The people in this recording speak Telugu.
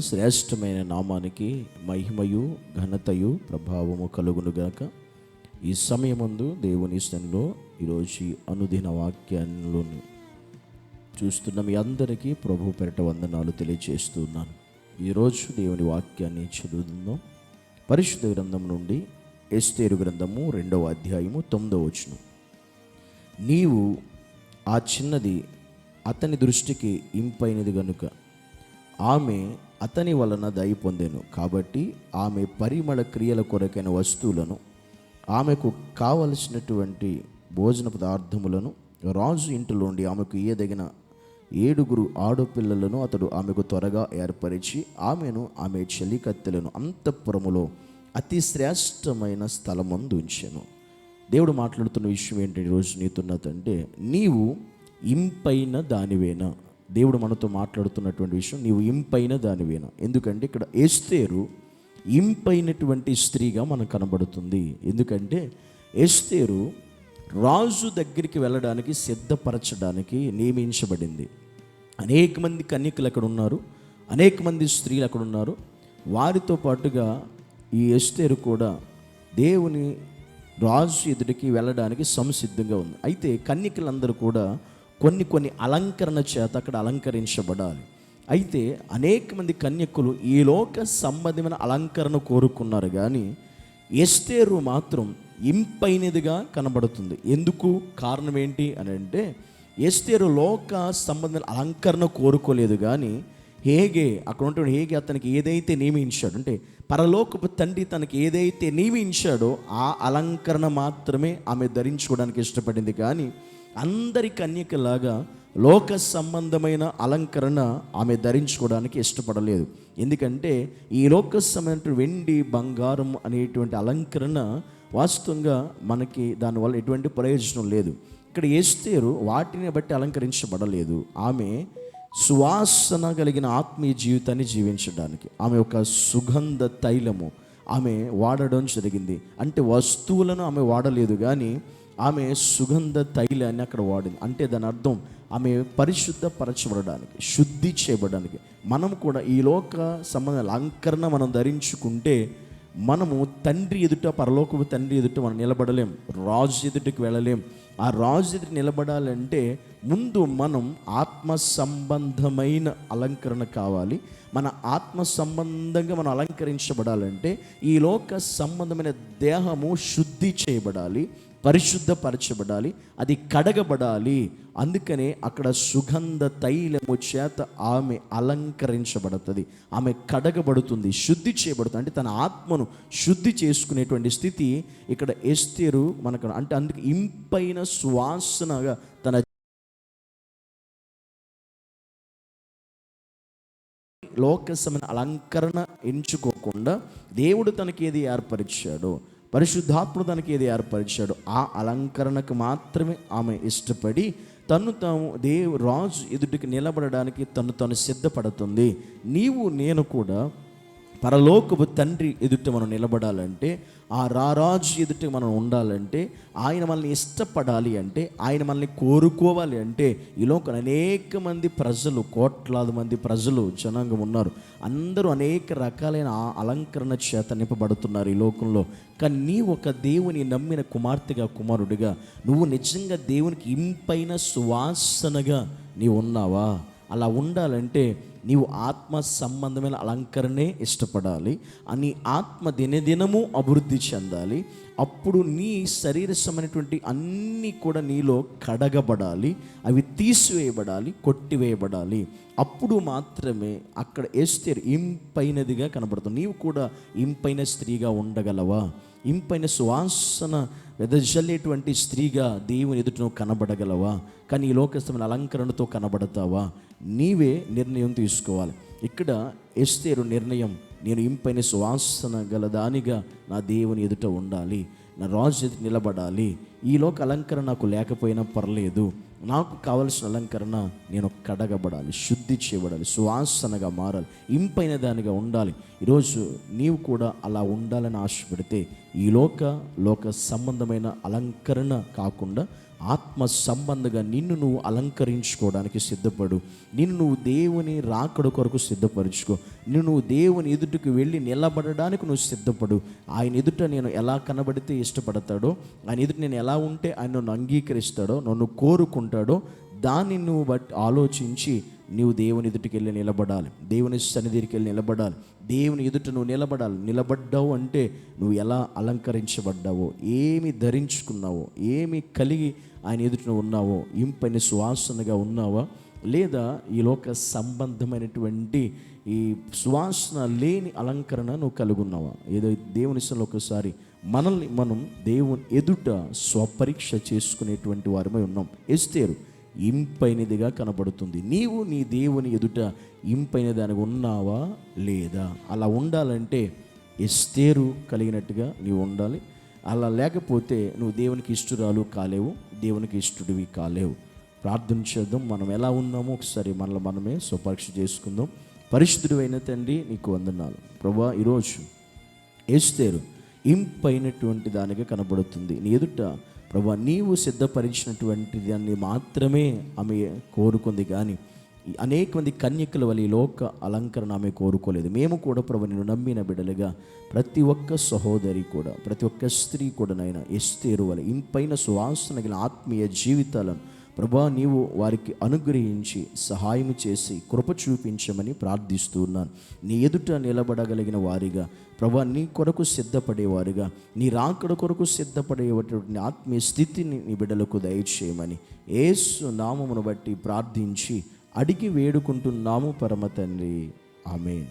శ్రేష్టమైన నామానికి మహిమయు ఘనతయు ప్రభావము కలుగును గనక. ఈ సమయమందు దేవుని సన్నిలో ఈరోజు అనుదిన వాక్యాన్ని చూస్తున్న మీ అందరికీ ప్రభు పెరట వందనాలు తెలియజేస్తున్నాను ఈరోజు దేవుని వాక్యాన్ని చదువుతుందాం పరిశుద్ధ గ్రంథం నుండి ఎస్తేరు గ్రంథము రెండవ అధ్యాయము తొమ్మిదవ వచనం. నీవు ఆ చిన్నది అతని దృష్టికి ఇంపైనది గనుక ఆమె అతని వలన దయ పొందెను. కాబట్టి ఆమె పరిమళ క్రియల కొరకైన వస్తువులను ఆమెకు కావలసినటువంటి భోజన పదార్థములను రాజు ఇంటిలోండి ఆమెకు ఇయ్యదగిన ఏడుగురు ఆడపిల్లలను అతడు ఆమెకు త్వరగా ఏర్పరిచి ఆమెను ఆమె చెలికత్తెలను అంతఃపురములో అతి శ్రేష్టమైన స్థలమందు ఉంచాను. దేవుడు మాట్లాడుతున్న విషయం ఏంటి? ఈరోజు నీతున్నదంటే నీవు ఇంపైన దానివేనా? దేవుడు మనతో మాట్లాడుతున్నటువంటి విషయం నీవు ఇంపైన దానివేనా ఎందుకంటే ఇక్కడ ఏస్తేరు ఇంపైనటువంటి స్త్రీగా మనకు కనబడుతుంది. ఎందుకంటే ఏస్తేరు రాజు దగ్గరికి వెళ్ళడానికి సిద్ధపరచడానికి నియమించబడింది. అనేక మంది కన్యకులు అక్కడ ఉన్నారు అనేక మంది స్త్రీలు అక్కడ ఉన్నారు. వారితో పాటుగా ఈ ఎస్తేరు కూడా దేవుని రాజు ఎదుటికి వెళ్ళడానికి సంసిద్ధంగా ఉంది. అయితే కన్యకలందరూ కూడా కొన్ని కొన్ని అలంకరణ చేత అక్కడ అలంకరించబడాలి. అయితే అనేక మంది కన్యకులు ఈ లోక సంబంధమైన అలంకరణ కోరుకున్నారు కానీ ఎస్తేరు మాత్రం ఇంపైనదిగా కనబడుతుంది. ఎందుకు? కారణం ఏంటి అని అంటే ఎస్తేరు లోక సంబంధమైన అలంకరణ కోరుకోలేదు కానీ హేగే అక్కడ ఉంటే హేగే అతనికి ఏదైతే నియమించాడు అంటే పరలోకపు తండ్రి తనకి ఏదైతే నియమించాడో ఆ అలంకరణ మాత్రమే ఆమె ధరించుకోవడానికి ఇష్టపడింది. కానీ అందరి కన్యకలాగా లోక సంబంధమైన అలంకరణ ఆమె ధరించుకోవడానికి ఇష్టపడలేదు. ఎందుకంటే ఈ లోక సంబంధమైన వెండి బంగారం అనేటువంటి అలంకరణ వాస్తవంగా మనకి దానివల్ల ఎటువంటి ప్రయోజనం లేదు. ఇక్కడ ఏస్తేరు వాటిని బట్టి అలంకరించబడలేదు. ఆమె సువాసన కలిగిన ఆత్మీయ జీవితాన్ని జీవించడానికి ఆమె ఒక సుగంధ తైలము ఆమె వాడడం జరిగింది. అంటే వస్తువులను ఆమె వాడలేదు కానీ ఆమె సుగంధ తైలాన్ని అక్కడ వాడింది. అంటే దాని అర్థం ఆమె పరిశుద్ధపరచబడడానికి శుద్ధి చేయబడడానికి. మనం కూడా ఈ లోక సంబంధ అలంకరణ మనం ధరించుకుంటే మనము తండ్రి ఎదుట పరలోకపు తండ్రి ఎదుట మనం నిలబడలేం. రాజు ఎదుటికి వెళ్ళలేం. ఆ రాజు ఎదుటి నిలబడాలంటే ముందు మనం ఆత్మ సంబంధమైన అలంకరణ కావాలి. మన ఆత్మ సంబంధంగా మనం అలంకరించబడాలంటే ఈ లోక సంబంధమైన దేహము శుద్ధి చేయబడాలి. పరిశుద్ధపరచబడాలి అది కడగబడాలి. అందుకనే అక్కడ సుగంధ తైలము చేత ఆమె అలంకరించబడుతుంది. ఆమె కడగబడుతుంది శుద్ధి చేయబడుతుంది. అంటే తన ఆత్మను శుద్ధి చేసుకునేటువంటి స్థితి ఇక్కడ ఎస్తేరు మనకు అంటే అందుకు ఇంపైన సువాసనగా తన లోకసమైన అలంకరణ ఎంచుకోకుండా దేవుడు తనకి ఏది ఏర్పరిచాడో పరిశుద్ధాత్ముడు తనకి ఏది ఏర్పరిచాడో ఆ అలంకరణకు మాత్రమే ఆమె ఇష్టపడి తను తాము దేవు రాజు ఎదుటికి నిలబడడానికి తను తను సిద్ధపడుతుంది. నీవు నేను కూడా పరలోకపు తండ్రి ఎదుట మనం నిలబడాలంటే ఆ రారాజు ఎదుట మనం ఉండాలంటే ఆయన మనల్ని ఇష్టపడాలి అంటే ఆయన మనల్ని కోరుకోవాలి అంటే ఈ లోకం అనేక మంది ప్రజలు కోట్లాది మంది ప్రజలు జనాంగం ఉన్నారు. అందరూ అనేక రకాలైన అలంకరణ చేత నింపబడుతున్నారు ఈ లోకంలో. కానీ నీ ఒక దేవుని నమ్మిన కుమార్తెగా కుమారుడిగా నువ్వు నిజంగా దేవునికి ఇంపైన సువాసనగా నీవు ఉన్నావా? అలా ఉండాలంటే నీవు ఆత్మ సంబంధమైన అలంకరణే ఇష్టపడాలి. అని ఆత్మ దినదినము అభివృద్ధి చెందాలి. అప్పుడు నీ శరీర సంబంధమైనటువంటి అన్నీ కూడా నీలో కడగబడాలి. అవి తీసివేయబడాలి కొట్టివేయబడాలి. అప్పుడు మాత్రమే అక్కడ ఏస్తే ఇంపైనదిగా కనబడుతుంది నీవు కూడా ఇంపైన స్త్రీగా ఉండగలవా? ఇంపైన సువాసన వెదజల్లేటువంటి స్త్రీగా దేవుని ఎదుట నువ్వు కనబడగలవా? కానీ ఈ లోకస్థమైన అలంకరణతో కనబడతావా? నీవే నిర్ణయం తీసుకోవాలి. ఇక్కడ ఎస్తేరు నిర్ణయం నేను ఇంపైన సువాసన గలదానిగా నా దేవుని ఎదుట ఉండాలి నా రాజు ఎదుట నిలబడాలి. ఈ లోక అలంకరణ నాకు లేకపోయినా పర్లేదు. నాకు కావలసిన అలంకరణ నేను కడగబడాలి శుద్ధి చేయబడాలి సువాసనగా మారాలి ఇంపైన దానిగా ఉండాలి. ఈరోజు నీవు కూడా అలా ఉండాలని ఆశపడితే ఈ లోక లోక సంబంధమైన అలంకరణ కాకుండా ఆత్మ సంబంధంగా నిన్ను నువ్వు అలంకరించుకోవడానికి సిద్ధపడు. నిన్ను నువ్వు దేవుని రాకడ కొరకు సిద్ధపరచుకో. నిన్ను నువ్వు దేవుని ఎదుటికి వెళ్ళి నిలబడడానికి నువ్వు సిద్ధపడు. ఆయన ఎదుట నేను ఎలా కనబడితే ఇష్టపడతాడో ఆయన ఎదుట నేను ఎలా ఉంటే ఆయన నన్ను అంగీకరిస్తాడో నన్ను కోరుకుంటాడో దాన్ని నువ్వు బట్టి ఆలోచించి నీవు దేవుని ఎదుటికి వెళ్ళి నిలబడాలి. దేవుని సన్నిధికి వెళ్ళి నిలబడాలి. దేవుని ఎదుట నువ్వు నిలబడాలి. నిలబడ్డావు అంటే నువ్వు ఎలా అలంకరించబడ్డావో ఏమి ధరించుకున్నావో ఏమి కలిగి ఆయన ఎదుట ఉన్నావో ఇంపైన సువాసనగా ఉన్నావా లేదా ఈ లోక సంబంధమైనటువంటి ఈ సువాసన లేని అలంకరణ నువ్వు కలిగి ఉన్నావా? ఏదో దేవుని సన్నిధిలో ఒకసారి మనల్ని మనం దేవుని ఎదుట స్వపరీక్ష చేసుకునేటువంటి వారమై ఉన్నాం. ఎస్తేరు ఇంపైనదిగా కనబడుతుంది. నీవు నీ దేవుని ఎదుట ఇంపైన దానికి ఉన్నావా? లేదా? అలా ఉండాలంటే ఎస్తేరు కలిగినట్టుగా నీవు ఉండాలి. అలా లేకపోతే నువ్వు దేవునికి ఇష్టురాలు కాలేవు దేవునికి ఇష్టుడివి కాలేవు. ప్రార్థన చేద్దాం. మనం ఎలా ఉన్నామో ఒకసారి మనల్ని మనమే స్వపరీక్ష చేసుకుందాం. పరిశుద్ధుడు అయిన తండ్రి నీకు వందనాలు. ప్రభా ఈరోజు ఏస్తేరు ఇంపైనటువంటి దానిగా కనబడుతుంది. నీ ఎదుట ప్రభా నీవు సిద్ధపరిచినటువంటి దాన్ని మాత్రమే ఆమె కోరుకుంది. కానీ అనేక మంది కన్యకల వల్ల ఈ లోక అలంకరణ ఆమె కోరుకోలేదు. మేము కూడా ప్రభు నేను నమ్మిన బిడ్డలుగా ప్రతి ఒక్క సహోదరి కూడా ప్రతి ఒక్క స్త్రీ కూడా నైనా ఎస్తేరు వల్ల ఇంపైన సువాసన గల ఆత్మీయ జీవితాలను ప్రభా నీవు వారికి అనుగ్రహించి సహాయం చేసి కృప చూపించమని ప్రార్థిస్తున్నాను నీ ఎదుట నిలబడగలిగిన వారిగా ప్రభా నీ కొరకు సిద్ధపడేవారుగా నీ రాకడ కొరకు సిద్ధపడేటువంటి ఆత్మీయ స్థితిని నీ బిడ్డలకు దయచేయమని ఏసు నామమును బట్టి ప్రార్థించి అడిగి వేడుకుంటున్నాము పరమ తండ్రి. ఆమె